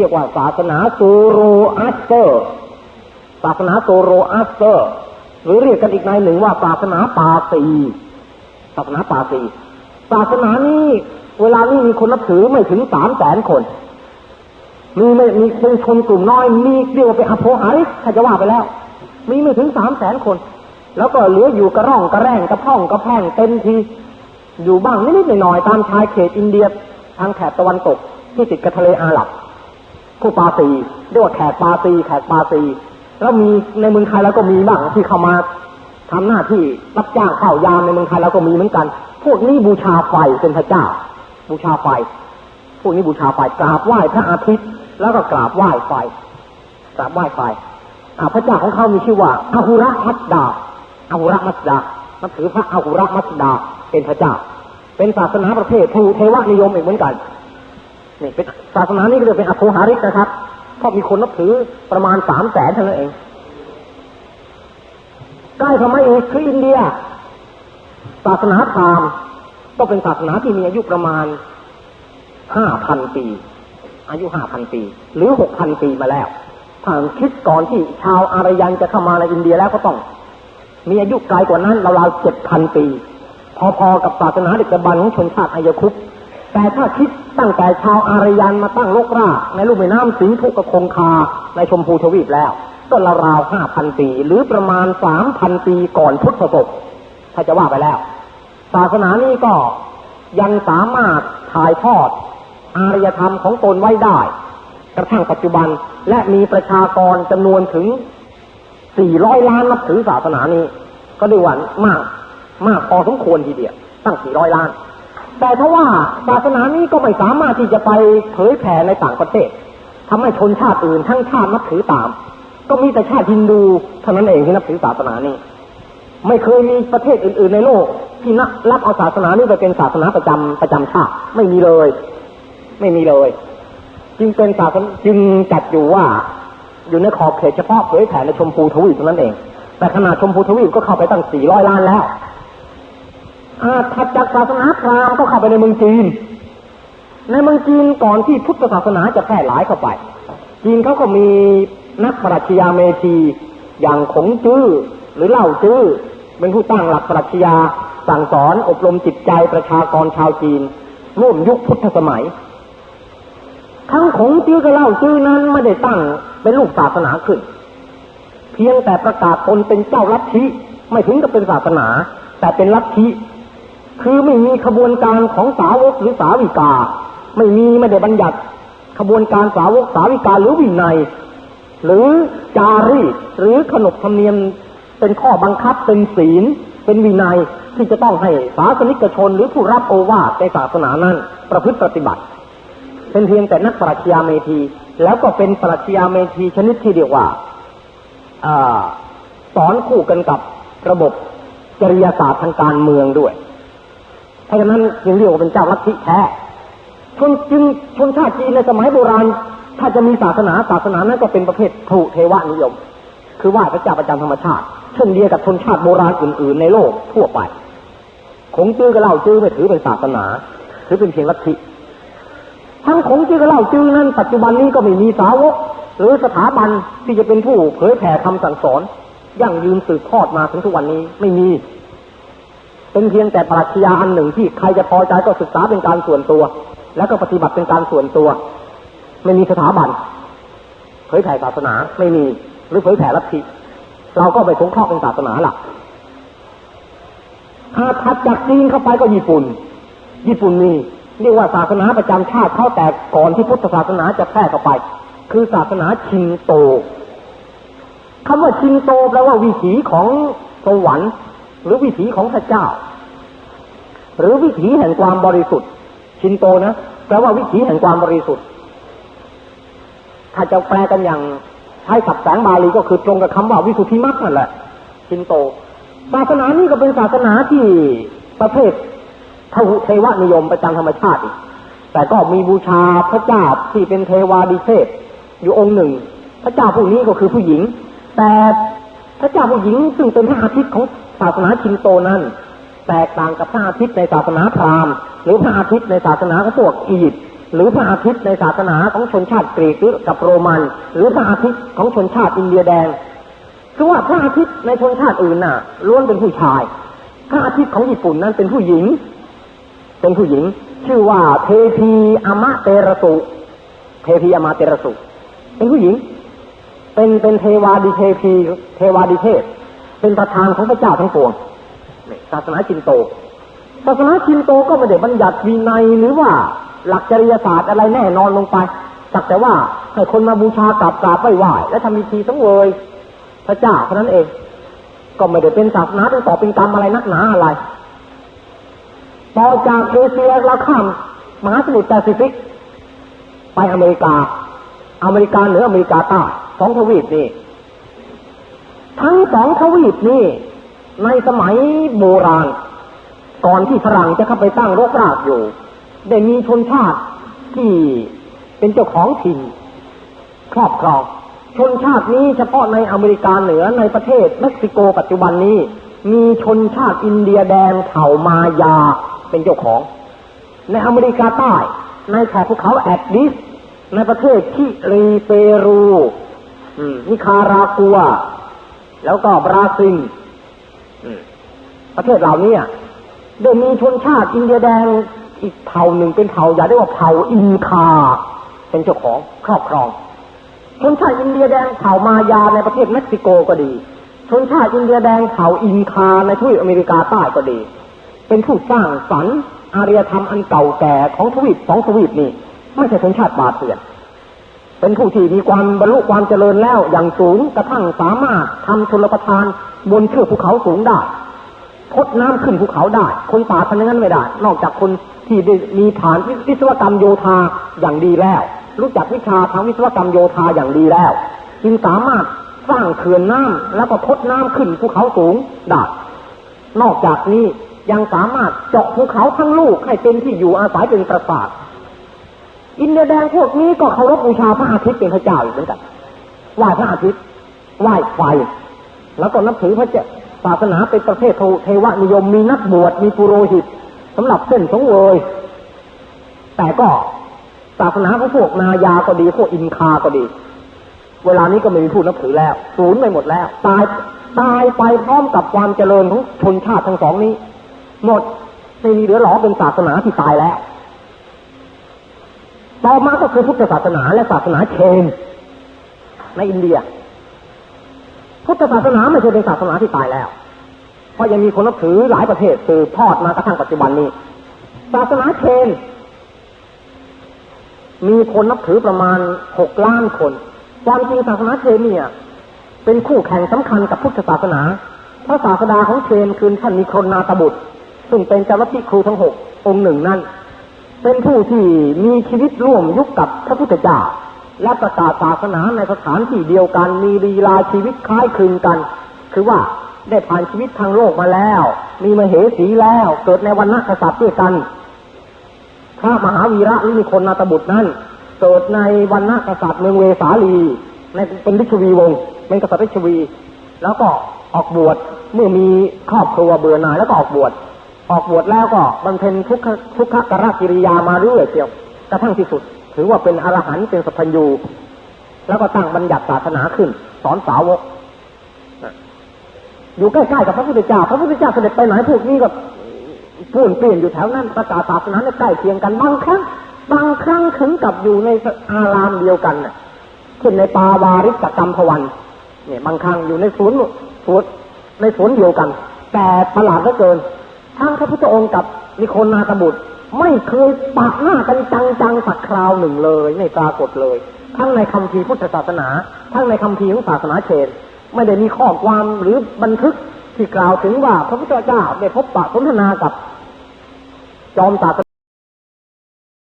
เรียกว่าศาสนาโซโรอัสเตอร์ศาสนาโซโรอัสเตอร์ หรือเรียกกันอีกในหนึ่งว่าศาสนาปาซีศาสนาปาซีศาสนานี้เวลานี้มีคนนับถือไม่ถึงสามแสนคน มีไม่มีเป็นชนกลุ่มน้อย มีเรียกว่าเป็นอโภหาริกถ้าจะว่าไปแล้ว มีไม่ถึงสามแสนคน แล้วก็เหลืออยู่กระร่องกระแร่งกระพ่องกระแพงเต็มทีอยู่บ้างนิดๆหน่อยๆตามชายเขตอินเดียทางแถบตะวันตกที่ติดกับทะเลอาหรับ ผู้ปาซีเรียกว่าแขกปาซีแขกปาซีแล้วมีในเมืองไทยแล้วก็มีบ้างที่เข้ามาทำหน้าที่รับจ้างข้าวยามในเมืองไทยแล้วก็มีเหมือนกัน พวกนี้บูชาไฟเป็นพระเจ้า บูชาไฟ พวกนี้บูชาไฟกราบไหว้พระอาทิตย์ แล้วก็กราบไหว้ไฟกราบไหว้ไฟอาพระเจ้าของเขามีชื่อว่าอาหุระมัสดาอาหุระมัสดานับถือพระอาหุระมัสดาเป็นพระเจ้า เป็นศาสนาประเภทภูเทวนิยมอีกเหมือนกัน นี่เป็นศาสนานี้ก็เรียกเป็นอโคหาริกนะครับเพราะมีคนนับถือประมาณสามแสนเท่านั้นเองใกล้เข้ามาอีกคืออินเดีย ศาสนาพราหมณ์ก็เป็นศาสนาที่มีอายุประมาณห้าพันปี อายุห้าพันปี หรือหกพันปีมาแล้วถ้าคิดก่อนที่ชาวอารยันจะเข้ามาในอินเดียแล้วก็ต้อง มีอายุไกลกว่านั้นราวๆเจ็ดพันปี พอๆกับศาสนาดึกบรรพ์ของชนชาติอายคุป แต่ถ้าคิดตั้งแต่ชาวอารยันมาตั้งโลกรากในลุ่มแม่น้ำสิงห์ทุกคงคาในชมพูทวีปแล้ว ก็ราวห้าพันปี หรือประมาณสามพันปีก่อนพุทธศกถ้าจะว่าไปแล้ว ศาสนานี้ก็ยังสามารถถ่ายทอด อารยธรรมของตนไว้ได้ กระทั่งปัจจุบันและมีประชากรจำนวนถึง400ล้านนับถือศาสนานี้ ก็ได้หวันมาก มากพอสมควรทีเดียวตั้ง400ล้าน แต่เพราะว่าศาสนานี้ก็ไม่สามารถที่จะไปเผยแผ่ในต่างประเทศทำให้ชนชาติอื่นทั้งชาตินับถือตาม ก็มีแต่ชาติฮินดูเท่านั้นเองที่นับถือศาสนานี้ ไม่เคยมีประเทศอื่น ๆ ในโลก ที่นับรับเอาศาสนานี้ไปเป็นศาสนาประจำประจำชาติไม่มีเลย ไม่มีเลย จึงเป็นศาสนาจึงจัดอยู่ว่า อยู่ในขอบเขตเฉพาะเผยแผ่ในชมพูทวีปเท่านั้นเองแต่ขนาดชมพูทวีปก็เข้าไปตั้ง 400 ล้านแล้ว อาถัดจากศาสนาพราหมณ์ก็เข้าไปในเมืองจีน ในเมืองจีนก่อนที่พุทธศาสนาจะแพร่หลายเข้าไป จีนเขาก็มีนักปรัชญาเมธีอย่างขงจื้อหรือเล่าจื้อเป็นผู้ตั้งหลักปรัชญาสั่งสอนอบรมจิตใจประชากรชาวจีน ร่วมยุคพุทธสมัย ทั้งขงจื้อกับเล่าจื้อนั้นไม่ได้ตั้งเป็นลูกศาสนาขึ้น เพียงแต่ประกาศตนเป็นเจ้าลัทธิไม่ถึงกับเป็นศาสนา แต่เป็นลัทธิ คือไม่มีขบวนการของสาวกหรือสาวิกา ไม่มีไม่ได้บัญญัติขบวนการสาวกสาวิกาหรือวินัย หรือจารีตหรือขนบธรรมเนียมเป็นข้อบังคับเป็นศีล เป็นวินัยที่จะต้องให้ศาสนิกชนหรือผู้รับโอวาทในศาสนานั้น ประพฤติปฏิบัติ เป็นเพียงแต่นักปรัชญาเมธี แล้วก็เป็นปรัชญาเมธีชนิดที่เรียกว่าอสอนคู่กันกับระบบจริยศาสตร์ทางการเมืองด้วย ราะฉะนั้นจึงเรียกว่าเป็นเจ้าลัทธิแท้ชนจึงชนชาติจีนในสมัยโบราณ ถ้าจะมีศาสนาศาสนานั้นก็เป็นประเภทถูเทวานิยม คือไหว้พระเจ้าประจำธรรมชาติ เช่นเดียวกับชนชาติโบราณอื่น ๆ ในโลกทั่วไปคงจื้อกับเล่าจื้อไม่ถือเป็นศาสนาถือเป็นเพียงลัทธิทั้งคงจื้อกับเล่าจื้อนั้น ปัจจุบันนี้ก็ไม่มีสาวก หรือสถาบันที่จะเป็นผู้เผยแผ่คำสั่งสอนยั่งยืนสืบทอดมาถึงทุกวันนี้ไม่มี เป็นเพียงแต่ปรัชญาอันหนึ่งที่ใครจะพอใจก็ศึกษาเป็นการส่วนตัว แล้วก็ปฏิบัติเป็นการส่วนตัว ไม่มีสถาบันเผยแผ่ศาสนาไม่มีหรือเผยแผ่ลัทธิเราก็ไปสงเคราะห์เป็นศาสนาหลักถ้าถัดจากจีนเข้าไปก็ญี่ปุ่น ญี่ปุ่นมีเรียกว่าศาสนาประจำชาติเขาแต่ก่อนที่พุทธศาสนาจะแพร่เข้าไป คือศาสนาชินโตคำว่าชินโตแปลว่าวิถีของสวรรค์หรือวิถีของพระเจ้า หรือวิถีแห่งความบริสุทธิ์ ชินโตนะแปลว่าวิถีแห่งความบริสุทธิ์ ถ้าจะแปลกันอย่างใช้ศัพท์แสงบาลีก็คือตรงกับคำว่าวิสุทธิมรรคนั่นแหละ ชินโต ศาสนานี้ก็เป็นศาสนาที่ประเภททหุเทวนิยมประจำธรรมชาติอีกแต่ก็มีบูชาพระเจ้าที่เป็นเทวาดิเทพอยู่องค์หนึ่ง พระเจ้าผู้นี้ก็คือผู้หญิง แต่พระเจ้าผู้หญิงซึ่งเป็นพระอาทิตย์ของศาสนาชินโตนั้น แตกต่างกับพระอาทิตย์ในศาสนาพราหมณ์หรือพระอาทิตย์ในศาสนาของพวกอียิปต์หรือพระอาทิตย์ในศาสนาของชนชาติกรีกหรือกับโรมัน หรือพระอาทิตย์ของชนชาติอินเดียแดงคือว่าพระอาทิตย์ในชนชาติอื่นน่ะล้วนเป็นผู้ชาย พระอาทิตย์ของญี่ปุ่นนั้นเป็นผู้หญิง เป็นผู้หญิง ชื่อว่าเทพีอามะเตระสุเทพีอามะเตระสุ เป็นผู้หญิง เป็นเป็นเทวาดิเทพี เทวาดิเทพเป็นประธานของพระเจ้าทั้งปวง ศาสนาจินโต ศาสนาจินโตก็ไม่ได้บัญญัติวินัยหรือว่าหลักจริยศาสตร์อะไรแน่นอนลงไปสักแต่ว่าให้คนมาบูชากราบกราบไหว้ไหว้และทำพิธีสังเวยพระเจ้าเท่านั้นเอง ก็ไม่ได้เป็นศาสนาเป็นต่อเป็นกรรมอะไรนักหนาอะไรต่อจากเอเชียเราข้ามมหาสมุทรแปซิฟิก ไปอเมริกา อเมริกาเหนืออเมริกาใต้สองทวีปนี่ทั้งสองทวีปนี่ ในสมัยโบราณ ก่อนที่ฝรั่งจะเข้าไปตั้งรกรากอยู่ ได้มีชนชาติที่เป็นเจ้าของถิ่นครอบครองชนชาตินี้เฉพาะในอเมริกาเหนือในประเทศเม็กซิโกปัจจุบันนี้ มีชนชาติอินเดียแดงเผ่ามายาเป็นเจ้าของ ในอเมริกาใต้ ในแถบภูเขาแอดดิส ในประเทศชิลีเปรูนิคารากัว แล้วก็บราซิล ประเทศเหล่านี้ได้มีชนชาติอินเดียแดงอีกเผ่าหนึ่งเป็นเผ่าอย่าได้ว่าเผ่าอินคา เป็นเจ้าของครอบครอง ชนชาติอินเดียแดงเผ่ามายาในประเทศเม็กซิโกก็ดี ชนชาติอินเดียแดงเผ่าอินคาในทวีปอเมริกาใต้ก็ดี เป็นผู้สร้างสรรค์อารยธรรมอันเก่าแก่ของทวีปสองทวีปนี้ไม่ใช่ชนชาติบาเถื่อนเป็นผู้ที่มีความบรรลุความเจริญแล้วอย่างสูงกระทั่งสามารถทำชนประทาน บนเชือกภูเขาสูงได้พดน้ำขึ้นภูเขาได้ คนป่าทำอย่างนั้นไม่ได้ นอกจากคนที่มีฐานวิศวกรรมโยธาอย่างดีแล้ว รู้จักวิชาทางวิศวกรรมโยธาอย่างดีแล้ว จึงสามารถสร้างเขื่อนน้ำแล้วก็พดน้ำขึ้นภูเขาสูงได้ นอกจากนี้ยังสามารถเจาะภูเขาทั้งลูกให้เป็นที่อยู่อาศัยเป็นปราสาทอินเดียแดงพวกนี้ก็เคารพบูชาพระอาทิตย์เป็นพระเจ้าอยู่เหมือนกันไหว้พระอาทิตย์ไหว้ไฟ แล้วก็นับถือพระเจ้าศาสนาเป็นประเภทเทวนิยมมีนักบวชมีปุโรหิตสำหรับเส้นสงเวยแต่ก็ศาสนาของพวกนายาก็ดีพวกอินคาก็ดี เวลานี้ก็ไม่มีผู้นับถือแล้วสูญไปหมดแล้ว ตายตายไปพร้อมกับความเจริญของชนชาติทั้งสองนี้ หมดไม่มีเหลือหลอเป็นศาสนาที่ตายแล้ว ต่อมาก็คือพุทธศาสนาและศาสนาเชนในอินเดีย พุทธศาสนาไม่ใช่เป็นศาสนาที่ตายแล้ว เพราะยังมีคนนับถือหลายประเทศสืบทอดมากระทั่งปัจจุบันนี้ ศาสนาเชน มีคนนับถือประมาณหกล้านคน ความจริงศาสนาเชนเนี่ย เป็นคู่แข่งสำคัญกับพุทธศาสนาพระศาสดาของเชนคือท่านมีคนนาตบุตร ซึ่งเป็นเจ้าลัทธิครูทั้งหกองค์หนึ่งนั่นเป็นผู้ที่มีชีวิตร่วมยุคกับพระพุทธเจ้า และประกาศศาสนาในสถานที่เดียวกัน มีลีลาชีวิตคล้ายคลึงกัน คือว่าได้ผ่านชีวิตทางโลกมาแล้ว มีมเหสีแล้ว เกิดในวันนักษัตริย์ด้วยกัน พระมหาวีระหรือมีคนนาตบุตรนั้น เกิดในวันนักษัตริย์เมืองเวสาลีในเป็นริชวีวงศ์เป็นกษัตริย์ริชวี แล้วก็ออกบวชเมื่อมีครอบครัวเบื่อหน่ายแล้วก็ออกบวชออกบวชแล้วก็บำเพ็ญทุกขทุกขกรกิริยามาเรื่อยเดียวกระทั่งที่สุด ถือว่าเป็นอรหันต์เป็นสัพพัญญูแล้วก็ตั้งบัญญัติศาสนาขึ้น สอนสาวกอยู่ใกล้ๆกับพระพุทธเจ้า พระพุทธเจ้าเสด็จไปไหนพวกนี้ก็พูนเปลี่ยนอยู่แถวนั้นประกาศศาสนาใกล้เคียงกันบางครั้งบางครั้งถึงกับอยู่ในอารามเดียวกันน่ะเช่นในปาวาริกกรรมพวันเนี่ยบางครั้งอยู่ในสวนสวนย์ในสวนย์เดียวกัน แต่ประหลาดเหลือเกินทั้งพระพุทธองค์กับนิโคนาตบุตร ไม่เคยปากหน้ากันจังๆสักคราวหนึ่งเลยไม่ปรากฏเลย ทั้งในคำพีพุทธศาสนา ทั้งในคำพีของศาสนาเชน ไม่ได้มีข้อความหรือบันทึกที่กล่าวถึงว่าพระพุทธเจ้าได้พบปะสนทนากับจอมศาส